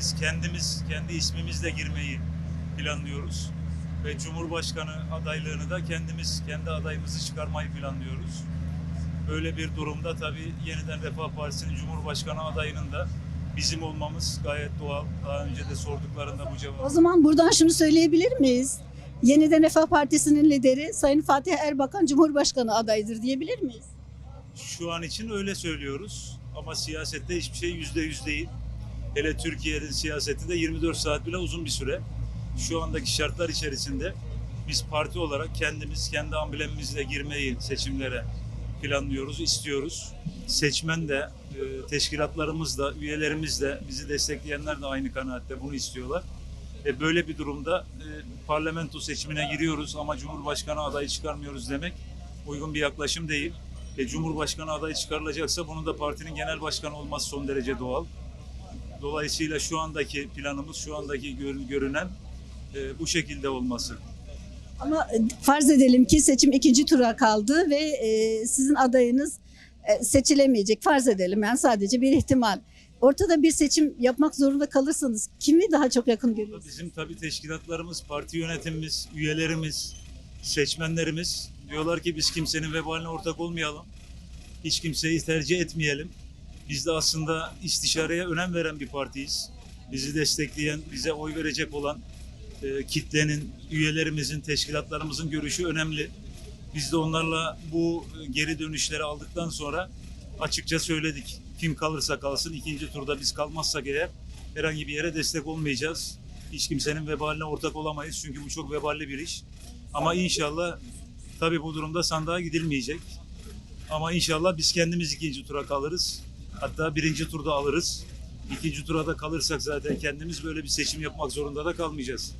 Biz kendimiz, kendi ismimizle girmeyi planlıyoruz. Ve Cumhurbaşkanı adaylığını da kendimiz, kendi adayımızı çıkarmayı planlıyoruz. Böyle bir durumda tabii yeniden Refah Partisi'nin Cumhurbaşkanı adayının da bizim olmamız gayet doğal. Daha önce de sorduklarında bu cevap. O zaman buradan şunu söyleyebilir miyiz? Yeniden Refah Partisi'nin lideri Sayın Fatih Erbakan Cumhurbaşkanı adayıdır diyebilir miyiz? Şu an için öyle söylüyoruz ama siyasette hiçbir şey yüzde yüz değil. Hele Türkiye'nin siyasetinde 24 saat bile uzun bir süre. Şu andaki şartlar içerisinde biz parti olarak kendimiz, kendi amblemimizle girmeyi seçimlere planlıyoruz, istiyoruz. Seçmen de, e, teşkilatlarımız da, üyelerimiz de, bizi destekleyenler de aynı kanaatte bunu istiyorlar. E, böyle bir durumda e, parlamento seçimine giriyoruz ama Cumhurbaşkanı adayı çıkarmıyoruz demek uygun bir yaklaşım değil. E, Cumhurbaşkanı adayı çıkarılacaksa bunun da partinin genel başkanı olması son derece doğal. Dolayısıyla şu andaki planımız, şu andaki gör- görünen e, bu şekilde olması. Ama farz edelim ki seçim ikinci tura kaldı ve e, sizin adayınız e, seçilemeyecek. Farz edelim yani sadece bir ihtimal. Ortada bir seçim yapmak zorunda kalırsanız kimi daha çok yakın görüyorsunuz? Bizim tabii teşkilatlarımız, parti yönetimimiz, üyelerimiz, seçmenlerimiz diyorlar ki biz kimsenin vebaline ortak olmayalım. Hiç kimseyi tercih etmeyelim. Biz de aslında istişareye önem veren bir partiyiz. Bizi destekleyen, bize oy verecek olan e, kitlenin, üyelerimizin, teşkilatlarımızın görüşü önemli. Biz de onlarla bu geri dönüşleri aldıktan sonra açıkça söyledik. Kim kalırsa kalsın ikinci turda biz kalmazsak eğer herhangi bir yere destek olmayacağız. Hiç kimsenin vebaline ortak olamayız çünkü bu çok veballi bir iş. Ama inşallah tabii bu durumda sandığa gidilmeyecek. Ama inşallah biz kendimiz ikinci tura kalırız. Hatta birinci turda alırız. İkinci tura da kalırsak zaten kendimiz böyle bir seçim yapmak zorunda da kalmayacağız.